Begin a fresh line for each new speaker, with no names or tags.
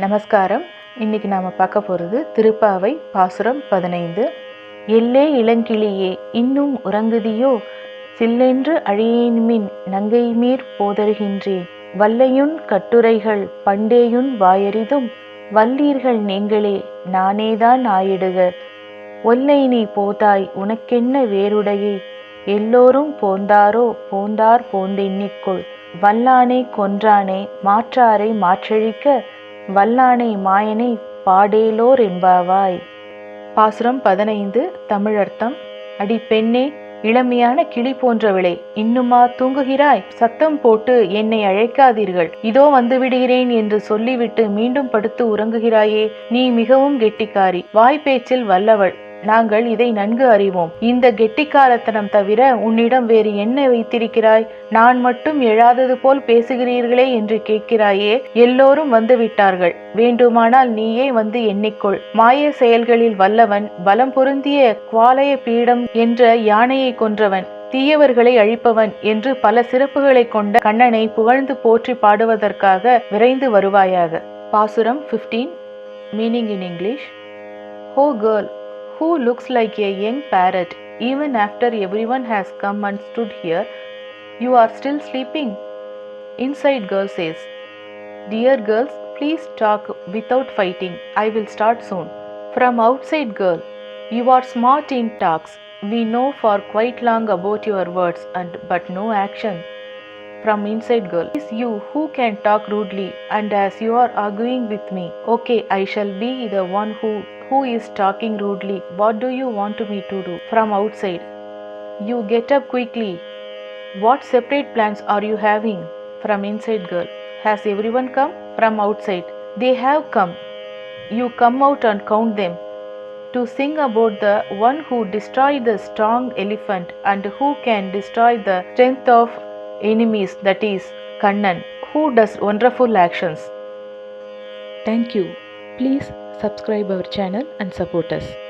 நமஸ்காரம். இன்னைக்கு நாம் பார்க்க போகிறது திருப்பாவை பாசுரம் பதினைந்து. எல்லே இளங்கிளியே இன்னும் உறங்குதியோ? சில்லென்று அழியேன்மின் நங்கைமீர் போதருகின்றேன் வல்லையுன் கட்டுரைகள் பண்டேயுன் வாயறிதும் வல்லீர்கள் நீங்களே நானேதான் ஆயிடுக. ஒல்லை நீ போதாய் உனக்கென்ன வேறுடையே? எல்லோரும் போந்தாரோ போந்தார் போந்தின்னிக்குள் வல்லானே கொன்றானே மாற்றாரை மாற்றழிக்க வல்லானை மாயனை பாடேலோர் என்பாவாய். பாசுரம் பதினைந்து தமிழர்த்தம். அடி பெண்ணே இளமையான கிளி போன்றவளே இன்னுமா தூங்குகிறாய்? சத்தம் போட்டு என்னை அழைக்காதீர்கள். இதோ வந்து விடுகிறேன் என்று சொல்லிவிட்டு மீண்டும் படுத்து உறங்குகிறாயே நீ மிகவும் கெட்டிக்காரி. வாய்ப்பேச்சில் வல்லவள். நாங்கள் இதை நன்கு அறிவோம். இந்த கெட்டிக்காரத்தனம் தவிர உன்னிடம் வேறு என்ன வைத்திருக்கிறாய்? நான் மட்டும் எழாதது போல் பேசுகிறீர்களே என்று கேட்கிறாயே எல்லோரும் வந்து விட்டார்கள் வேண்டுமானால் நீயே வந்து எண்ணிக்கொள். மாய செயல்களில் வல்லவன் பலம் பொருந்திய குவாலய பீடம் என்ற யானையை கொன்றவன் தீயவர்களை அழிப்பவன் என்று பல சிறப்புகளை கொண்ட கண்ணனை புகழ்ந்து போற்றி பாடுவதற்காக விரைந்து வருவாயாக. பாசுரம் 15 meaning in English oh girl who looks like a young parrot even after everyone has come and stood here you are still sleeping? Inside girl says dear girls please talk without fighting. I will start soon. From outside girl you are smart in talks. We know for quite long about your words and but no action. From inside girl is you who can talk rudely and as you are arguing with me okay i shall be the one who who is talking rudely what do you want me to do? from outside. You get up quickly. What separate plans are you having? from inside girl. Has everyone come? from outside. They have come. You come out and count them. To sing about the one who destroyed the strong elephant and who can destroy the strength of enemies that is kannan. Who does wonderful actions? Thank you please subscribe our channel and support us